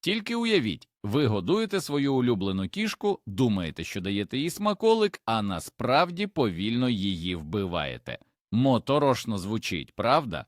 Тільки уявіть, ви годуєте свою улюблену кішку, думаєте, що даєте їй смаколик, а насправді повільно її вбиваєте. Моторошно звучить, правда?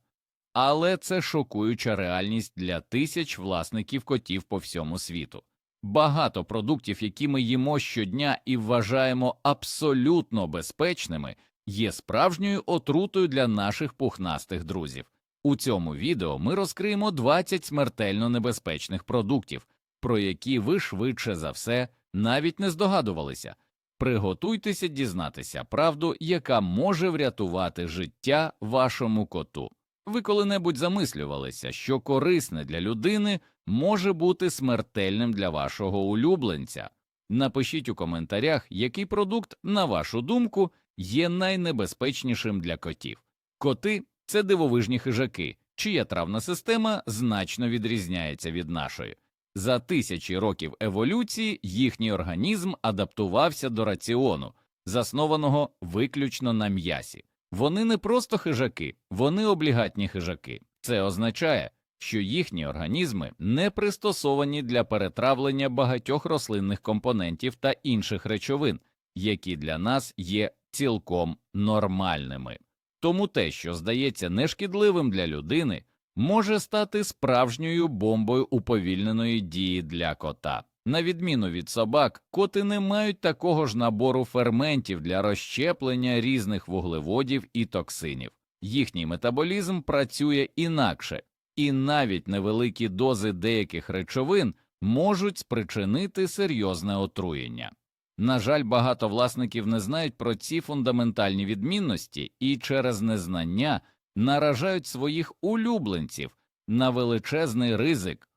Але це шокуюча реальність для тисяч власників котів по всьому світу. Багато продуктів, які ми їмо щодня і вважаємо абсолютно безпечними, є справжньою отрутою для наших пухнастих друзів. У цьому відео ми розкриємо 20 смертельно небезпечних продуктів, про які ви швидше за все навіть не здогадувалися. Приготуйтеся дізнатися правду, яка може врятувати життя вашому коту. Ви коли-небудь замислювалися, що корисне для людини може бути смертельним для вашого улюбленця. Напишіть у коментарях, який продукт, на вашу думку, є найнебезпечнішим для котів. Коти це дивовижні хижаки, чия травна система значно відрізняється від нашої. За тисячі років еволюції їхній організм адаптувався до раціону, заснованого виключно на м'ясі. Вони не просто хижаки, вони облігатні хижаки. Це означає, що їхні організми не пристосовані для перетравлення багатьох рослинних компонентів та інших речовин, які для нас є цілком нормальними. Тому те, що здається нешкідливим для людини, може стати справжньою бомбою уповільненої дії для кота. На відміну від собак, коти не мають такого ж набору ферментів для розщеплення різних вуглеводів і токсинів. Їхній метаболізм працює інакше, і навіть невеликі дози деяких речовин можуть спричинити серйозне отруєння. На жаль, багато власників не знають про ці фундаментальні відмінності і через незнання наражають своїх улюбленців на величезний ризик.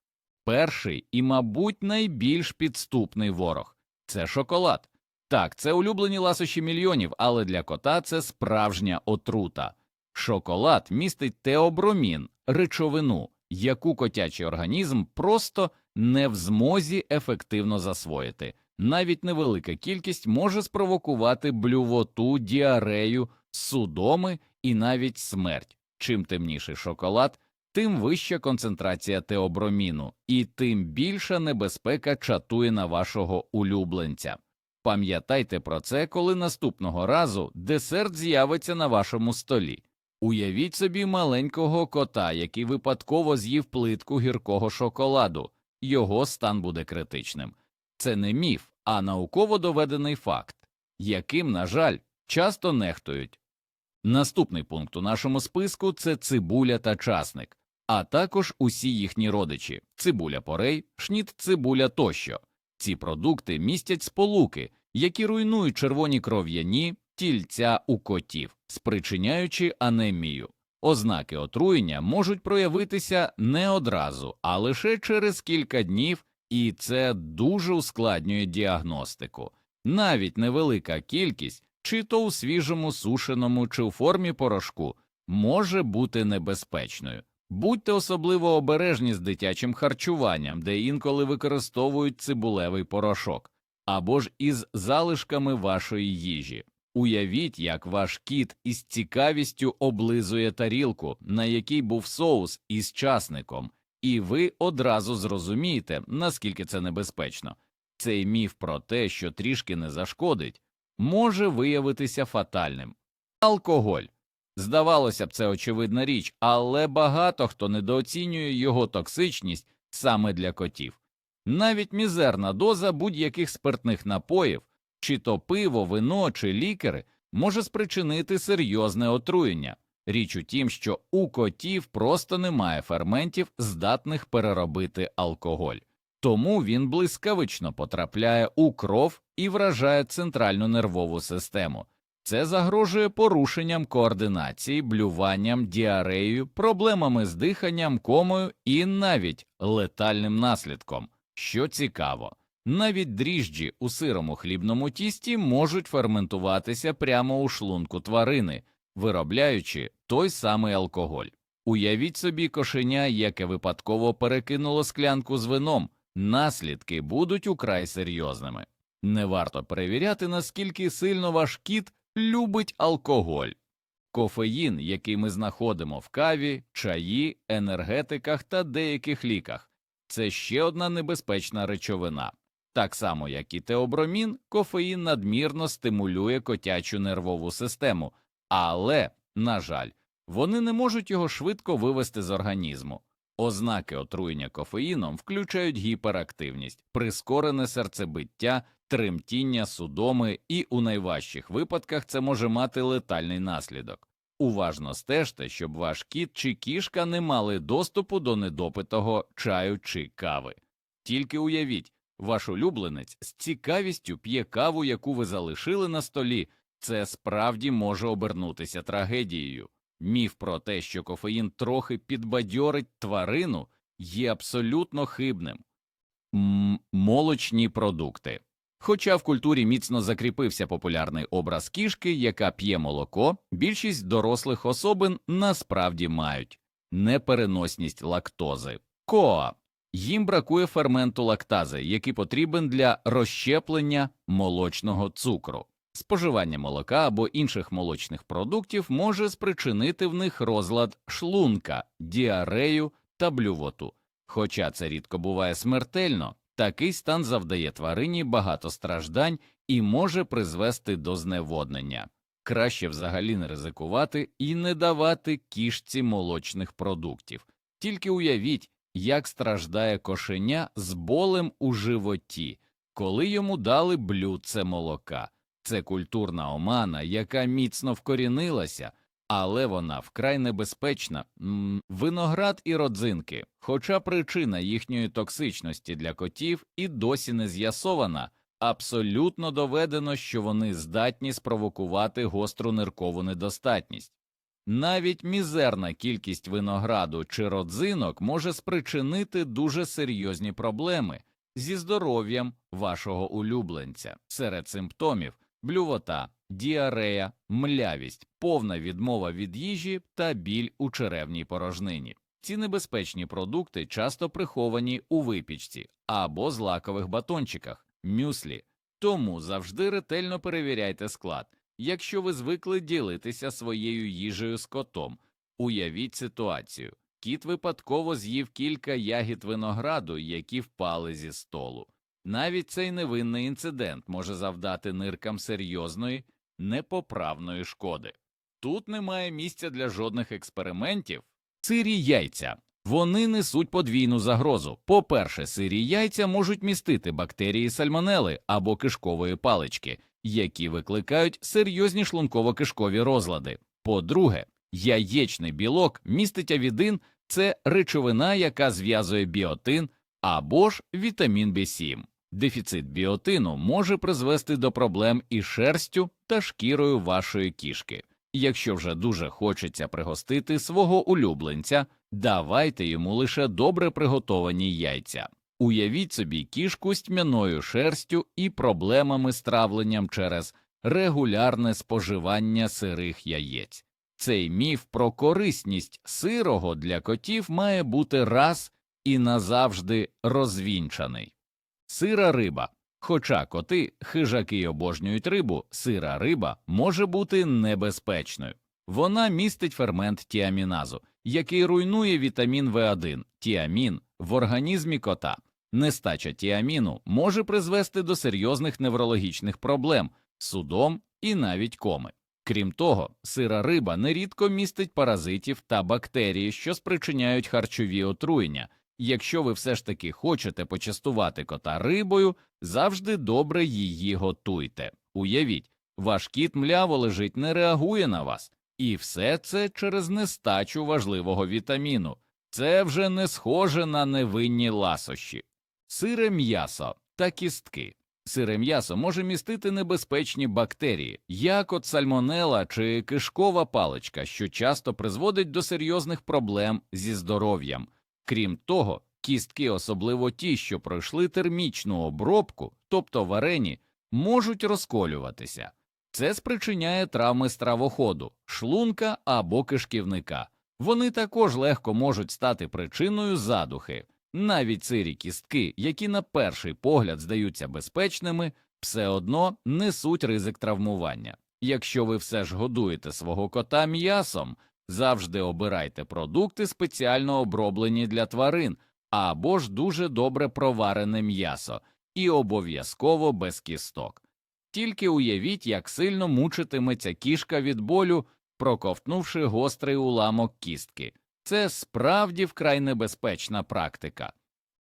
Перший і, мабуть, найбільш підступний ворог це шоколад. Так, це улюблені ласощі мільйонів, але для кота це справжня отрута. Шоколад містить теобромін, речовину, яку котячий організм просто не в змозі ефективно засвоїти. Навіть невелика кількість може спровокувати блювоту, діарею, судоми і навіть смерть. Чим темніший шоколад, тим вища концентрація теоброміну, і тим більша небезпека чатує на вашого улюбленця. Пам'ятайте про це, коли наступного разу десерт з'явиться на вашому столі. Уявіть собі маленького кота, який випадково з'їв плитку гіркого шоколаду, його стан буде критичним. Це не міф, а науково доведений факт, яким, на жаль, часто нехтують. Наступний пункт у нашому списку це цибуля та часник, а також усі їхні родичі цибуля порей, шніт цибуля тощо. Ці продукти містять сполуки, які руйнують червоні кров'яні тільця у котів, спричиняючи анемію. Ознаки отруєння можуть проявитися не одразу, а лише через кілька днів, і це дуже ускладнює діагностику. Навіть невелика кількість, чи то у свіжому сушеному, чи у формі порошку, може бути небезпечною. Будьте особливо обережні з дитячим харчуванням, де інколи використовують цибулевий порошок, або ж із залишками вашої їжі. Уявіть, як ваш кіт із цікавістю облизує тарілку, на якій був соус із часником, і ви одразу зрозумієте, наскільки це небезпечно. Цей міф про те, що трішки не зашкодить, може виявитися фатальним. Алкоголь. Здавалося б, це очевидна річ, але багато хто недооцінює його токсичність саме для котів. Навіть мізерна доза будь-яких спиртних напоїв, чи то пиво, вино, чи лікери, може спричинити серйозне отруєння. Річ у тім, що у котів просто немає ферментів, здатних переробити алкоголь, тому він блискавично потрапляє у кров і вражає центральну нервову систему. Це загрожує порушенням координації, блюванням, діареєю, проблемами з диханням, комою і навіть летальним наслідком. Що цікаво, навіть дріжджі у сирому хлібному тісті можуть ферментуватися прямо у шлунку тварини, виробляючи той самий алкоголь. Уявіть собі кошеня, яке випадково перекинуло склянку з вином, наслідки будуть украй серйозними. Не варто перевіряти, наскільки сильно ваш кіт любить алкоголь. Кофеїн, який ми знаходимо в каві, чаї, енергетиках та деяких ліках, це ще одна небезпечна речовина. Так само, як і теобромін, кофеїн надмірно стимулює котячу нервову систему, але, на жаль, вони не можуть його швидко вивести з організму. Ознаки отруєння кофеїном включають гіперактивність, прискорене серцебиття, тремтіння, судоми, і у найважчих випадках це може мати летальний наслідок. Уважно стежте, щоб ваш кіт чи кішка не мали доступу до недопитого чаю чи кави. Тільки уявіть, ваш улюбленець з цікавістю п'є каву, яку ви залишили на столі, це справді може обернутися трагедією. Міф про те, що кофеїн трохи підбадьорить тварину, є абсолютно хибним. М молочні продукти. Хоча в культурі міцно закріпився популярний образ кішки, яка п'є молоко, більшість дорослих особин насправді мають непереносність лактози. Коа. Їм бракує ферменту лактази, який потрібен для розщеплення молочного цукру. Споживання молока або інших молочних продуктів може спричинити в них розлад шлунка, діарею та блювоту. Хоча це рідко буває смертельно, такий стан завдає тварині багато страждань і може призвести до зневоднення. Краще взагалі не ризикувати і не давати кішці молочних продуктів. Тільки уявіть, як страждає кошеня з болем у животі, коли йому дали блюдце молока. Це культурна омана, яка міцно вкорінилася, але вона вкрай небезпечна. Виноград і родзинки, хоча причина їхньої токсичності для котів і досі не з'ясована, абсолютно доведено, що вони здатні спровокувати гостру ниркову недостатність. Навіть мізерна кількість винограду чи родзинок може спричинити дуже серйозні проблеми зі здоров'ям вашого улюбленця серед симптомів блювота, діарея, млявість, повна відмова від їжі та біль у черевній порожнині. Ці небезпечні продукти часто приховані у випічці або злакових батончиках, мюслі, тому завжди ретельно перевіряйте склад. Якщо ви звикли ділитися своєю їжею з котом, уявіть ситуацію. Кіт випадково з'їв кілька ягід винограду, які впали зі столу. Навіть цей невинний інцидент може завдати ниркам серйозної, непоправної шкоди. Тут немає місця для жодних експериментів. Сирі яйця. Вони несуть подвійну загрозу. По-перше, сирі яйця можуть містити бактерії сальмонели або кишкової палички, які викликають серйозні шлунково-кишкові розлади. По-друге, яєчний білок містить авідин – це речовина, яка зв'язує біотин або ж вітамін В7. Дефіцит біотину може призвести до проблем із шерстю та шкірою вашої кішки. Якщо вже дуже хочеться пригостити свого улюбленця, давайте йому лише добре приготовані яйця. Уявіть собі кішку з тьмяною шерстю і проблемами з травленням через регулярне споживання сирих яєць. Цей міф про корисність сирого для котів має бути раз і назавжди розвінчаний. Сира риба. Хоча коти, хижаки обожнюють рибу, сира риба може бути небезпечною. Вона містить фермент тіаміназу, який руйнує вітамін В1, тіамін в організмі кота. Нестача тіаміну може призвести до серйозних неврологічних проблем, судом і навіть коми. Крім того, сира риба нерідко містить паразитів та бактерії, що спричиняють харчові отруєння. Якщо ви все ж таки хочете почастувати кота рибою, завжди добре її готуйте. Уявіть, ваш кіт мляво лежить, не реагує на вас, і все це через нестачу важливого вітаміну. Це вже не схоже на невинні ласощі. Сире м'ясо та кістки. Сире м'ясо може містити небезпечні бактерії, як от сальмонела чи кишкова паличка, що часто призводить до серйозних проблем зі здоров'ям. Крім того, кістки, особливо ті, що пройшли термічну обробку, тобто варені, можуть розколюватися. Це спричиняє травми стравоходу, шлунка або кишківника. Вони також легко можуть стати причиною задухи. Навіть сирі кістки, які на перший погляд здаються безпечними, все одно несуть ризик травмування. Якщо ви все ж годуєте свого кота м'ясом, завжди обирайте продукти спеціально оброблені для тварин, або ж дуже добре проварене м'ясо, і обов'язково без кісток. Тільки уявіть, як сильно мучитиметься кішка від болю, проковтнувши гострий уламок кістки. Це справді вкрай небезпечна практика.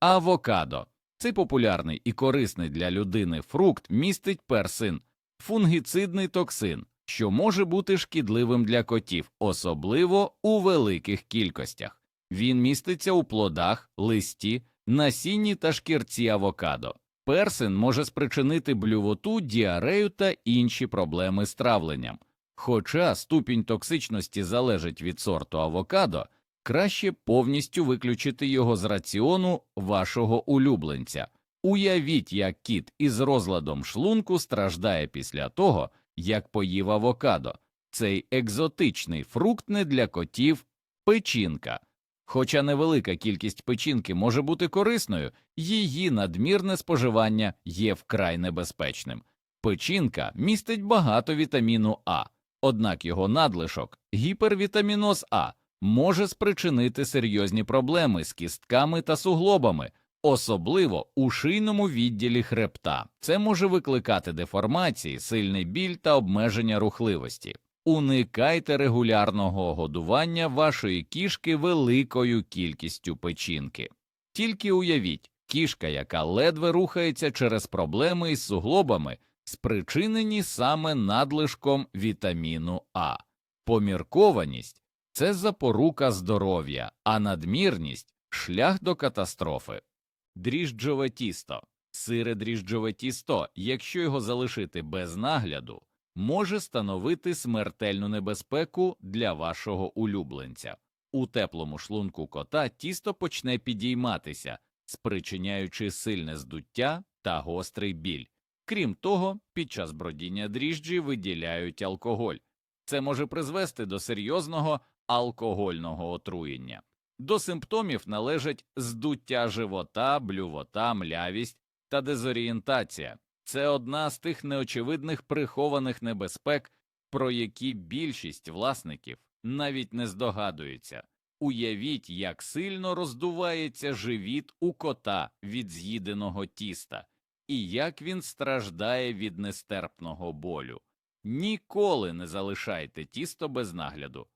Авокадо цей популярний і корисний для людини фрукт містить персин, фунгіцидний токсин, що може бути шкідливим для котів, особливо у великих кількостях. Він міститься у плодах, листі, насінні та шкірці авокадо. Персин може спричинити блювоту, діарею та інші проблеми з травленням. Хоча ступінь токсичності залежить від сорту авокадо, краще повністю виключити його з раціону вашого улюбленця. Уявіть, як кіт із розладом шлунку страждає після того, як поїв авокадо. Цей екзотичний фрукт не для котів печінка. Хоча невелика кількість печінки може бути корисною, її надмірне споживання є вкрай небезпечним. Печінка містить багато вітаміну А, однак його надлишок гіпервітаміноз А може спричинити серйозні проблеми з кістками та суглобами, особливо у шийному відділі хребта. Це може викликати деформації, сильний біль та обмеження рухливості. Уникайте регулярного годування вашої кішки великою кількістю печінки. Тільки уявіть, кішка, яка ледве рухається через проблеми із суглобами, спричинені саме надлишком вітаміну А. Поміркованість це запорука здоров'я, а надмірність шлях до катастрофи. Дріжджове тісто. Сире дріжджове тісто, якщо його залишити без нагляду, може становити смертельну небезпеку для вашого улюбленця. У теплому шлунку кота тісто почне підійматися, спричиняючи сильне здуття та гострий біль. Крім того, під час бродіння дріжджі виділяють алкоголь. Це може призвести до серйозного алкогольного отруєння. До симптомів належать здуття живота, блювота, млявість та дезорієнтація. Це одна з тих неочевидних прихованих небезпек, про які більшість власників навіть не здогадується. Уявіть, як сильно роздувається живіт у кота від з'їденого тіста, і як він страждає від нестерпного болю. Ніколи не залишайте тісто без нагляду.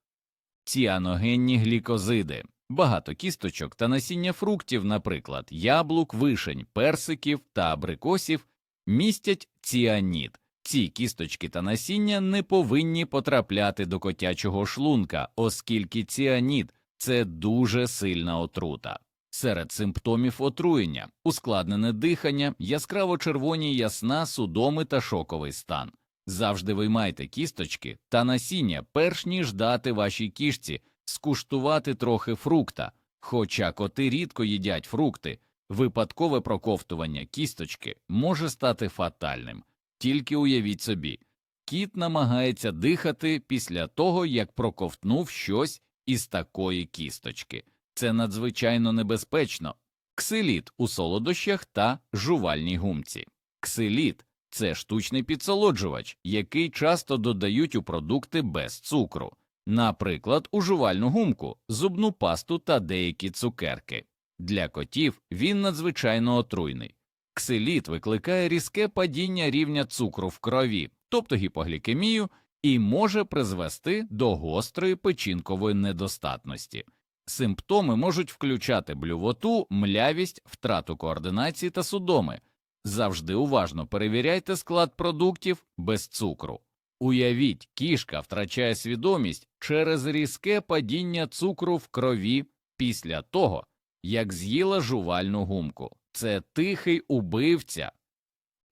Ціаногенні глікозиди, багато кісточок та насіння фруктів, наприклад, яблук, вишень, персиків та абрикосів, містять ціаніт. Ці кісточки та насіння не повинні потрапляти до котячого шлунка, оскільки ціаніт це дуже сильна отрута. Серед симптомів отруєння ускладнене дихання, яскраво червоні ясна, судоми та шоковий стан. Завжди виймайте кісточки та насіння, перш ніж дати вашій кішці скуштувати трохи фрукта. Хоча коти рідко їдять фрукти, випадкове проковтування кісточки може стати фатальним. Тільки уявіть собі, кіт намагається дихати після того, як проковтнув щось із такої кісточки. Це надзвичайно небезпечно. Ксиліт у солодощах та жувальній гумці. Ксиліт це штучний підсолоджувач, який часто додають у продукти без цукру, наприклад, у жувальну гумку, зубну пасту та деякі цукерки. Для котів він надзвичайно отруйний. Ксиліт викликає різке падіння рівня цукру в крові, тобто гіпоглікемію, і може призвести до гострої печінкової недостатності. Симптоми можуть включати блювоту, млявість, втрату координації та судоми. Завжди уважно перевіряйте склад продуктів без цукру. Уявіть, кішка втрачає свідомість через різке падіння цукру в крові після того, як з'їла жувальну гумку. Це тихий убивця.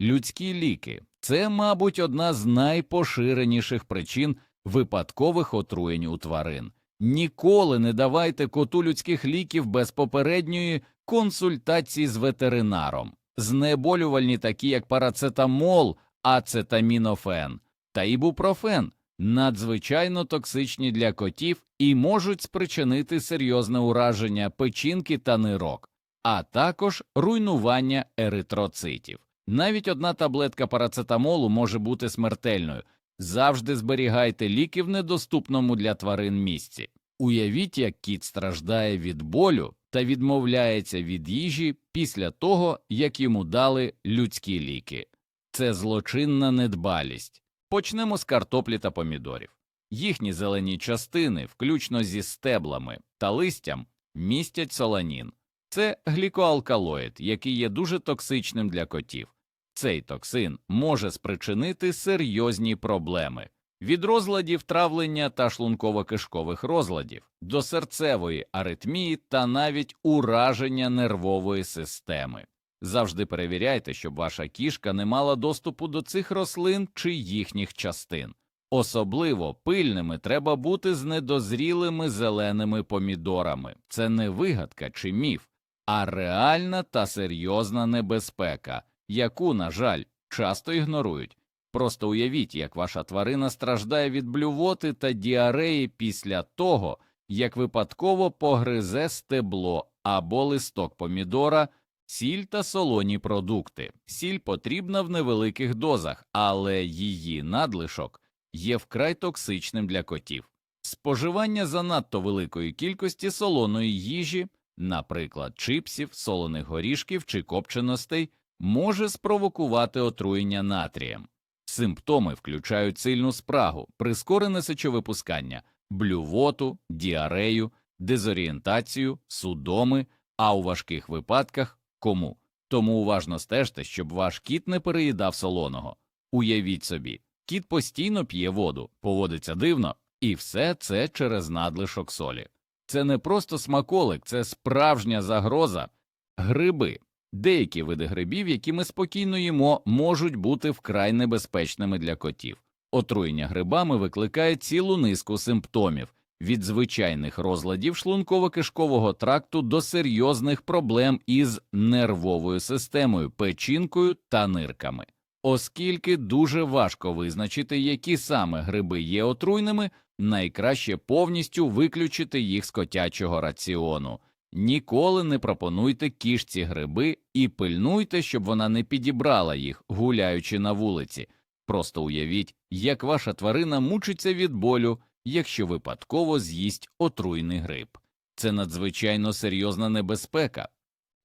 Людські ліки це, мабуть, одна з найпоширеніших причин випадкових отруєнь у тварин. Ніколи не давайте коту людських ліків без попередньої консультації з ветеринаром. Знеболювальні, такі як парацетамол, ацетамінофен та ібупрофен, надзвичайно токсичні для котів і можуть спричинити серйозне ураження печінки та нирок, а також руйнування еритроцитів. Навіть одна таблетка парацетамолу може бути смертельною. Завжди зберігайте ліки в недоступному для тварин місці. Уявіть, як кіт страждає від болю та відмовляється від їжі після того, як йому дали людські ліки. Це злочинна недбалість. Почнемо з картоплі та помідорів. Їхні зелені частини, включно зі стеблами та листям, містять соланін. Це глікоалкалоїд, який є дуже токсичним для котів. Цей токсин може спричинити серйозні проблеми від розладів травлення та шлунково-кишкових розладів до серцевої аритмії та навіть ураження нервової системи. Завжди перевіряйте, щоб ваша кішка не мала доступу до цих рослин чи їхніх частин. Особливо пильними треба бути з недозрілими зеленими помідорами. Це не вигадка чи міф, а реальна та серйозна небезпека, яку, на жаль, часто ігнорують. Просто уявіть, як ваша тварина страждає від блювоти та діареї після того, як випадково погризе стебло або листок помідора, сіль та солоні продукти. Сіль потрібна в невеликих дозах, але її надлишок є вкрай токсичним для котів. Споживання занадто великої кількості солоної їжі, наприклад, чипсів, солоних горішків чи копченостей, може спровокувати отруєння натрієм. Симптоми включають сильну спрагу, прискорене сечовипускання, блювоту, діарею, дезорієнтацію, судоми, а у важких випадках кому. Тому уважно стежте, щоб ваш кіт не переїдав солоного. Уявіть собі, кіт постійно п'є воду, поводиться дивно, і все це через надлишок солі. Це не просто смаколик, це справжня загроза. Гриби. Деякі види грибів, які ми спокійно їмо, можуть бути вкрай небезпечними для котів. Отруєння грибами викликає цілу низку симптомів від звичайних розладів шлунково-кишкового тракту до серйозних проблем із нервовою системою, печінкою та нирками. Оскільки дуже важко визначити, які саме гриби є отруйними, найкраще повністю виключити їх з котячого раціону. Ніколи не пропонуйте кішці гриби і пильнуйте, щоб вона не підібрала їх, гуляючи на вулиці. Просто уявіть, як ваша тварина мучиться від болю, якщо випадково з'їсть отруйний гриб. Це надзвичайно серйозна небезпека.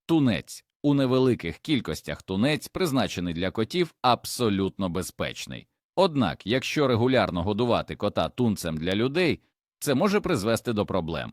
Тунець у невеликих кількостях тунець, призначений для котів, абсолютно безпечний. Однак, якщо регулярно годувати кота тунцем для людей, це може призвести до проблем.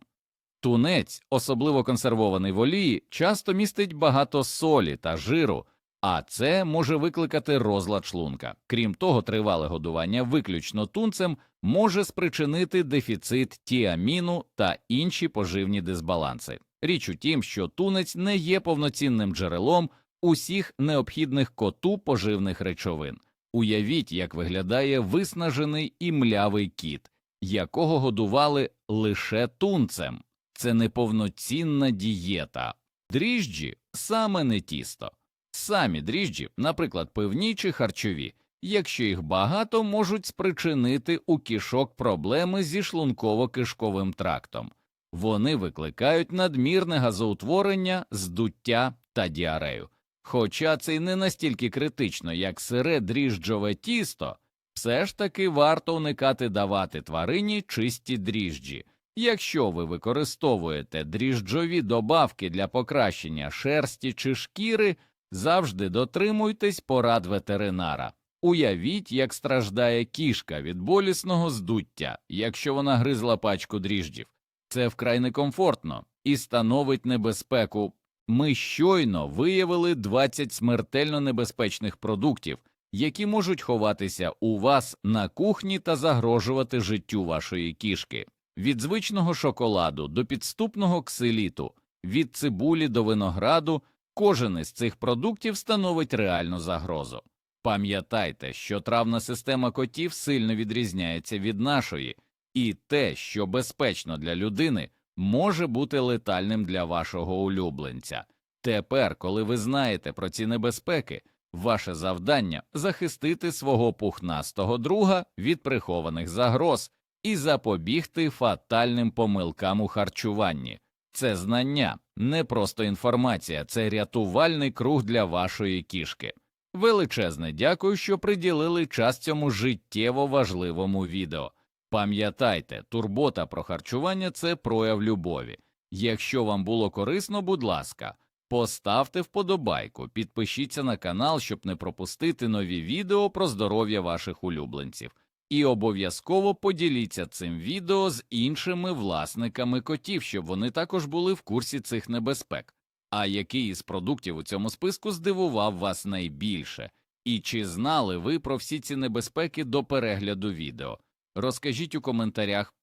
Тунець, особливо консервований в олії, часто містить багато солі та жиру, а це може викликати розлад шлунка. Крім того, тривале годування виключно тунцем може спричинити дефіцит тіаміну та інші поживні дисбаланси. Річ у тім, що тунець не є повноцінним джерелом усіх необхідних коту поживних речовин. Уявіть, як виглядає виснажений і млявий кіт, якого годували лише тунцем. Це неповноцінна дієта. Дріжджі саме не тісто. Самі дріжджі, наприклад, пивні чи харчові, якщо їх багато, можуть спричинити у кішок проблеми зі шлунково-кишковим трактом. Вони викликають надмірне газоутворення, здуття та діарею. Хоча це й не настільки критично, як сире дріжджове тісто, все ж таки варто уникати давати тварині чисті дріжджі. Якщо ви використовуєте дріжджові добавки для покращення шерсті чи шкіри, завжди дотримуйтесь порад ветеринара. Уявіть, як страждає кішка від болісного здуття, якщо вона гризла пачку дріжджів. Це вкрай некомфортно і становить небезпеку. Ми щойно виявили 20 смертельно небезпечних продуктів, які можуть ховатися у вас на кухні та загрожувати життю вашої кішки. Від звичного шоколаду до підступного ксиліту, від цибулі до винограду, кожен із цих продуктів становить реальну загрозу. Пам'ятайте, що травна система котів сильно відрізняється від нашої, і те, що безпечно для людини, може бути летальним для вашого улюбленця. Тепер, коли ви знаєте про ці небезпеки, ваше завдання захистити свого пухнастого друга від прихованих загроз і запобігти фатальним помилкам у харчуванні. Це знання, не просто інформація, це рятувальний круг для вашої кішки. Величезне дякую, що приділили час цьому життєво важливому відео. Пам'ятайте, турбота про харчування це прояв любові. Якщо вам було корисно, будь ласка, поставте вподобайку, підпишіться на канал, щоб не пропустити нові відео про здоров'я ваших улюбленців. І обов'язково поділіться цим відео з іншими власниками котів, щоб вони також були в курсі цих небезпек. А який із продуктів у цьому списку здивував вас найбільше? І чи знали ви про всі ці небезпеки до перегляду відео? Розкажіть у коментарях